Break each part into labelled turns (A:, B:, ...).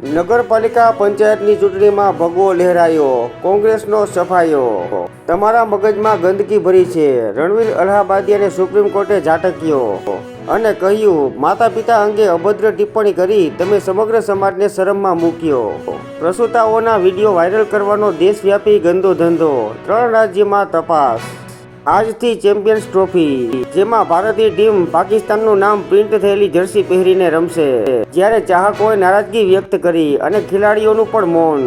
A: નગરપાલિકા પંચાયતની ચૂંટણીમાં ભગવો લહેરાયો, કોંગ્રેસનો સફાયો. તમારા મગજમાં ગંદકી ભરી છે. રણવીર અલ્હાબાદીયાને સુપ્રીમ કોર્ટે ઝાટક્યો. અને કહ્યું માતા પિતા અંગે અભદ્ર ટિપ્પણી કરી તમે સમગ્ર સમાજને શરમમાં મૂક્યો. પ્રસૂતાઓના વીડિયો વાયરલ કરવાનો દેશવ્યાપી ગંદો ધંધો. ત્રણ રાજ્યમાં તપાસ. આજથી ચેમ્પિયન્સ ટ્રોફી, જેમાં ભારતીય ટીમ પાકિસ્તાનનું નામ પ્રિન્ટ થયેલી જર્સી પહેરીને રમશે. જ્યારે ચાહકોએ નારાજગી વ્યક્ત કરી અને ખેલાડીઓનું પણ મૌન.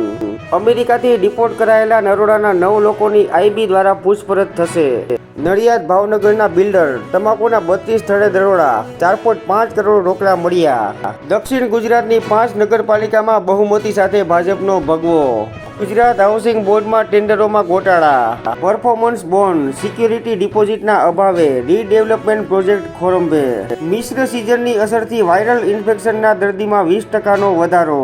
A: અમેરિકાથી ડિપોર્ટ કરાયેલા નરોડાના નવ લોકોની આઈબી દ્વારા પૂછપરછ થશે. નડિયાદ ભાવનગરના બિલ્ડર તમાકુના બત્રીસ સ્થળે દરોડા ચાર પોઈન્ટ પાંચ કરોડ રોકડા મળ્યા. દક્ષિણ ગુજરાતની પાંચ નગરપાલિકામાં બહુમતી સાથે ભાજપનો ભગવો. ગુજરાત હાઉસિંગ બોર્ડમાં ટેન્ડરોમાં ગોટાળા. પરફોર્મન્સ બોન્ડ, સિક્યુરિટી ડિપોઝિટના અભાવે રીડેવલપમેન્ટ પ્રોજેક્ટ ખોરંભે. મિશ્ર સિઝનની અસરથી વાયરલ ઇન્ફેક્શનના દર્દીમાં વીસ ટકાનો વધારો.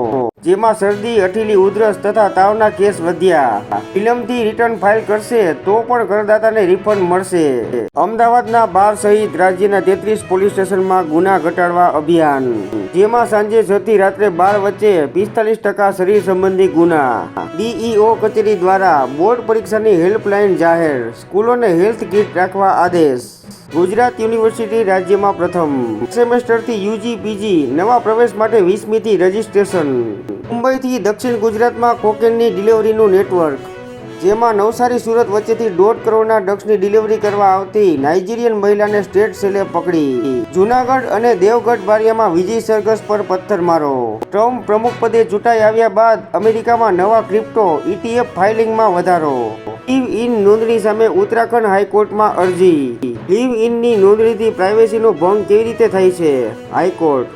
A: જેમાં શરદી, અઠીલી, ઉધરસ તથા તાવના કેસ વધ્યા. ફિલ્મથી રિટર્ન ફાઇલ કરશે તો પણ કરદાતાને રિફંડ મળશે. અમદાવાદના બાર સહિત રાજ્યના તેત્રીસ પોલીસ સ્ટેશનમાં ગુના ઘટાડવા અભિયાન. જેમાં સાંજે છ રાત્રે બાર વચ્ચે પિસ્તાલીસ ટકા શરીર સંબંધી ગુના. ડીઈઓ કચેરી દ્વારા બોર્ડ પરીક્ષાની હેલ્પલાઇન જાહેર. સ્કૂલોને હેલ્થ કિટ રાખવા આદેશ. ગુજરાત યુનિવર્સિટી રાજ્યમાં પ્રથમ. સેમેસ્ટરથી યુજી પીજી. નવા પ્રવેશ માટે વીસમીથી રજીસ્ટ્રેશન. મુંબઈથી દક્ષિણ ગુજરાતમાં કોકેનની ડિલિવરીનું નેટવર્ક. જેમાં નવસારી સુરત વચ્ચેથી દોઢ કરોડના ડ્રગ્સની ડિલિવરી કરવા આવતી નાઇજીરિયન મહિલાને સ્ટેટ સેલે પકડી. જુનાગઢ અને દેવગઢ બારિયામાં વિજય સરઘસ પર પથ્થરમારો. ટ્રમ્પ પ્રમુખ પદે ચૂંટાઈ આવ્યા બાદ અમેરિકામાં નવા ક્રિપ્ટો ઇટીએફ ફાઇલિંગમાં વધારો. લીવ ઇન નોંધણી સામે ઉત્તરાખંડ હાઈકોર્ટમાં અરજી. લીવ ઇનની નોંધણીથી પ્રાઇવેસીનો ભંગ કેવી રીતે થાય છે? હાઈકોર્ટ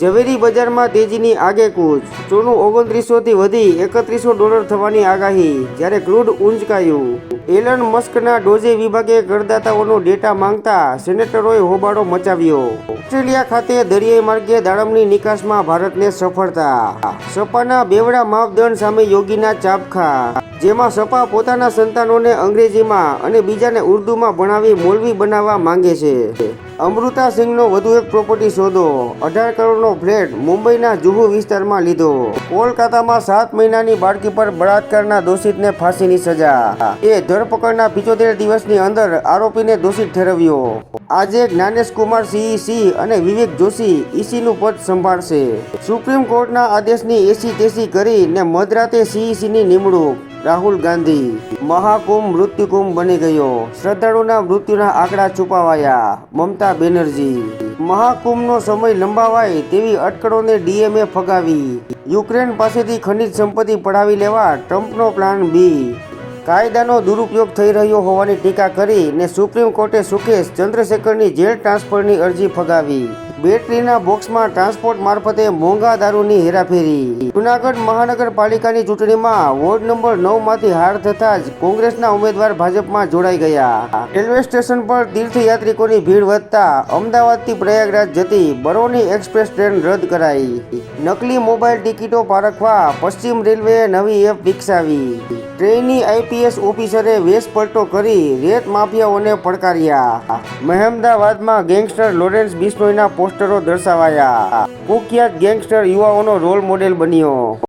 A: ઝવેરી બજારમાં તેજીની આગેકૂચ. સોનું ઓગણત્રીસોથી વધી એકત્રીસો ડોલર થવાની આગાહી, જ્યારે ક્રૂડ ઊંચકાયું. એલન મસ્કના ડોઝે વિભાગે કરદાતાઓનો ડેટા માંગતા સેનેટરોએ હોબાળો મચાવ્યો. ઓસ્ટ્રેલિયા ખાતે દરિયાઈ માર્ગે દાડમની નિકાસમાં ભારતને સફળતા. સપાના બેવડા માપદંડ સામે યોગીના ચાપખા જેમાં સપા પોતાના સંતાનોને અંગ્રેજીમાં અને બીજાને ઉર્દુમાં ભણાવી મોલવી બનાવવા માંગે છે. અમૃતા સિંહનો વધુ એક પ્રોપર્ટી સોદો અઢાર કરોડનો ફ્લેટ મુંબઈના જુહુ વિસ્તારમાં લીધો. કોલકાતામાં સાત મહિનાની બાળકી પર બળાત્કારના દોષિતને ફાંસીની સજા. એ ધરપકડના પિચોતેર દિવસની અંદર આરોપીને દોષિત ઠેરવ્યો. આજે જ્ઞાનેશ કુમાર સીઈસી અને વિવેક જોશી ઈસીનું પદ સંભાળશે. સુપ્રીમ કોર્ટના આદેશની એસી તેસી કરીને મધરાતે સીઈસીની નિમણૂક. રાહુલ ગાંધી. મહાકુંભ મૃત્યુકુંભ બની ગયો. શ્રદ્ધાળુના મૃત્યુના આંકડા છુપાવાયા. મમતા બેનર્જી. મહાકુંભનો સમય લંબાવાય તેવી અટકળોને ડીએમએ ફગાવી. યુક્રેન પાસેથી ખનિજ સંપત્તિ પડાવી લેવા ટ્રમ્પનો પ્લાન બી. કાયદાનો દુરુપયોગ થઈ રહ્યો હોવાની ટીકા કરી ને સુપ્રીમ કોર્ટે સુકેશ ચંદ્રશેખરની જેલ ટ્રાન્સફરની અરજી ફગાવી. બેટરીના બોક્સમાં ટ્રાન્સપોર્ટ મારફતે મોંઘા દારૂની હેરાફેરી. જુનાગઢ મહાનગરપાલિકાની ચૂંટણીમાં વોર્ડ નંબર નવમાંથી હાર થતા જ કોંગ્રેસના ઉમેદવાર ભાજપમાં જોડાઈ ગયા. રેલવે સ્ટેશન પર તીર્થયાત્રિકોની ભીડ વધતા અમદાવાદથી પ્રયાગરાજ જતી બરોની એક્સપ્રેસ ટ્રેન રદ કરાઈ. નકલી મોબાઈલ ટિકિટો પારખવા પશ્ચિમ રેલવેએ નવી એપ વિકસાવી. ટ્રેની આઈપીએસ ઓફિસરે વેશપલટો કરી રેત માફિયાઓને પડકાર્યા. મહેમદાવાદમાં ગેંગસ્ટર લોરેન્સ બિશ્નોઈના પોસ્ટરો દર્શાવાયા. કુખ્યાત ગેંગસ્ટર યુવાઓનો રોલ મોડેલ બન્યો.